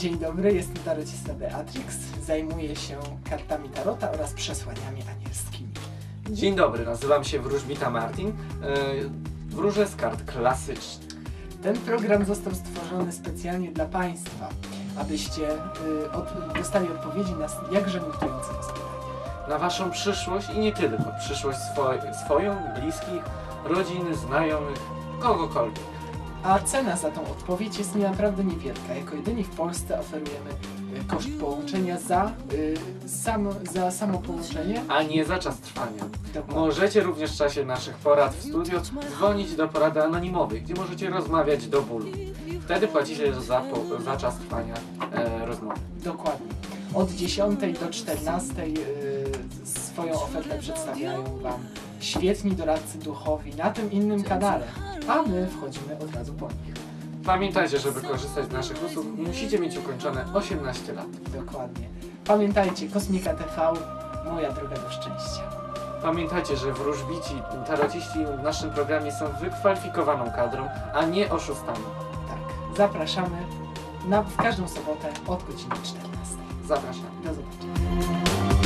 Dzień dobry, jestem tarocista Beatrix. Zajmuję się kartami tarota oraz przesłaniami anielskimi. Dzień dobry, nazywam się Wróżbita Martin. E, Wróżę z kart klasycznych. Ten program został stworzony specjalnie dla Państwa, abyście od, dostali odpowiedzi na jakże nurtujące Was pytania. Na waszą przyszłość i nie tylko. Przyszłość swoj, swoją, bliskich, rodziny, znajomych, kogokolwiek. A cena za tą odpowiedź jest naprawdę niewielka. Jako jedyni w Polsce oferujemy y, koszt połączenia za, y, samo, za samo połączenie. A nie za czas trwania. Dokładnie. Możecie również w czasie naszych porad w studio dzwonić do porady anonimowej, gdzie możecie rozmawiać do bólu. Wtedy płacicie za, po, za czas trwania e, rozmowy. Dokładnie. Od 10 do 14 y, swoją ofertę przedstawiają Wam świetni doradcy duchowi na tym innym kanale, a my wchodzimy od razu po nich. Pamiętajcie, żeby korzystać z naszych usług, musicie mieć ukończone 18 lat. Dokładnie. Pamiętajcie, Kosmika TV, moja droga do szczęścia. Pamiętajcie, że wróżbici, tarociści w naszym programie są wykwalifikowaną kadrą, a nie oszustami. Tak, zapraszamy na, w każdą sobotę od godziny 14. Zapraszam. Do zobaczenia.